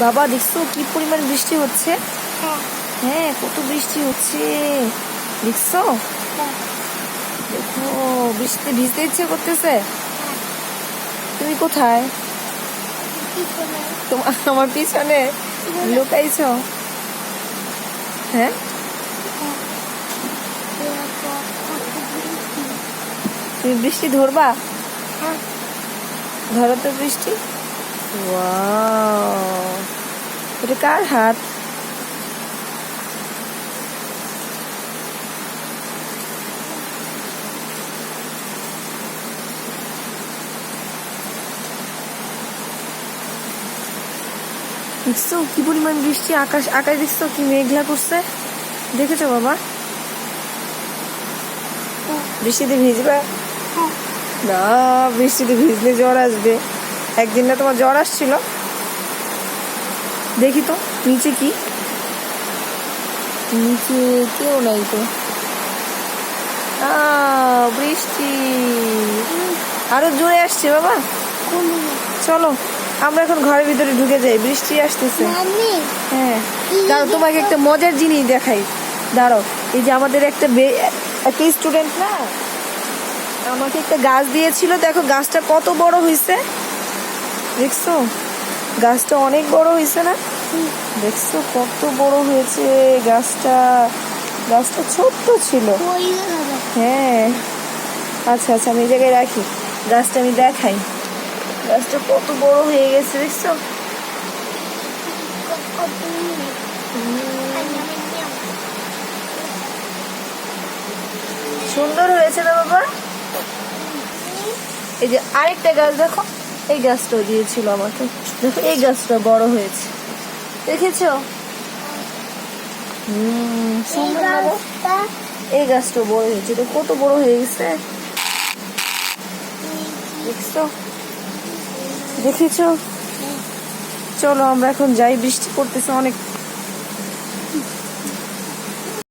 বাবা দেখছ কি পরিমাণ বৃষ্টি হচ্ছে? হ্যাঁ। হ্যাঁ কত বৃষ্টি হচ্ছে। দেখছ? দেখো বৃষ্টিতে ভিজতে ইচ্ছে করতেছে? তুমি কোথায়? তোমার আমার পিছনে লুকাইছো? হ্যাঁ? তুমি বৃষ্টি ধরবা? হ্যাঁ। ধরো তো বৃষ্টি। এটা কার হাত? দেখছ? কি পরিমাণ বৃষ্টি? আকাশ আকাশ দেখছ? কি মেঘলা করছে? দেখেছ বাবা? বৃষ্টিতে ভিজবে? না, বৃষ্টিতে ভিজলে জ্বর আসবে। একদিন না তোমার জ্বর আসছিল? দেখি তো নিচে কি? নিচে কেউ নাই তো। বৃষ্টি। আরও জোরে আসছে বাবা। চলো আমরা এখন ঘরের ভিতরে ঢুকে যাই বৃষ্টি আসতেছে। হ্যাঁ দাঁড়ো তোমাকে একটা মজার জিনিস দেখাই। দাঁড়ো এই যে আমাদের একটা একটা স্টুডেন্ট না আমাকে একটা গাছ দিয়েছিল দেখো গাছটা কত বড় হয়েছে দেখছ? গাছটা অনেক বড় হয়েছে না? দেখছ কত বড় হয়েছে গাছটা। গাছটা ছোট্ট ছিল। হ্যাঁ। আচ্ছা আচ্ছা আমি এই জায়গায় রাখি। গাছটা আমি দেখাই। গাছটা কত বড় হয়ে গেছে, দেখছ? সুন্দর হয়েছে না বাবা? এই যে আরেকটা গাছ দেখো, এই গাছটাও দিয়েছিল আমাকে। দেখো, এই গাছটা বড় হয়েছে। দেখেছ? হুম এই? গাছটা। বড় হয়েছে তো কত বড় হয়ে গেছে? দেখছ? দেখেছ? চলো আমরা এখন যাই বৃষ্টি পড়তেছে অনেক।